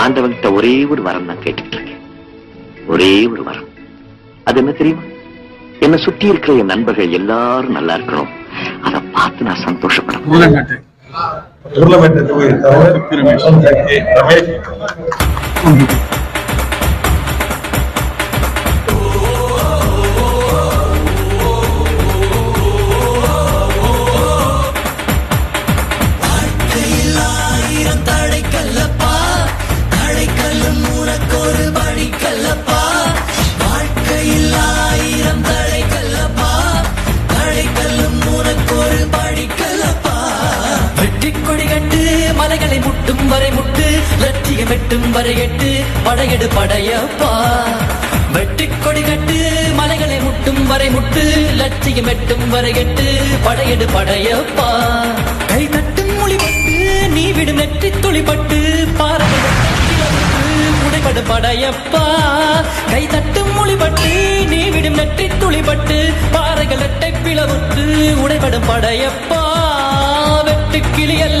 ஆண்டவன்கிட்ட ஒரே ஒரு வரம் நான் கேட்டுட்டு இருக்கேன் ஒரே ஒரு வரம். அது என்ன தெரியுமா? என்னை சுத்தி இருக்கிற என் நண்பர்கள் எல்லாரும் நல்லா இருக்கணும். அதை பார்த்து நான் சந்தோஷப்படணும். உருளைமெட்டு தொகுதி ரமேஷ். படிக்கல்லப்பா வாழ்க்கையில் ஆயிரம் தடைக்கல்லப்பா தடைக்கல்லும் உனக்கொரு படிக்கல்லப்பா வெற்றி கொடி கண்டு மலைகளை முட்டும் வரை முட்டு லட்சியம் வெட்டும் வரை எட்டு படையெடு படையப்பா. வெட்டி கொடி கட்டு மலைகளை முட்டும் வரை முட்டு லட்சியம் எட்டும் வரை எட்டு படையெடு படையப்பா. கை தட்டு படையப்பா. கை தட்டும் மொழிபட்டு நீ விடும் நெற்றி துளிபட்டு பாறைகள் எட்டை பிளவுற்று உடைபடும் படையப்பா. வெட்டு கிளியல்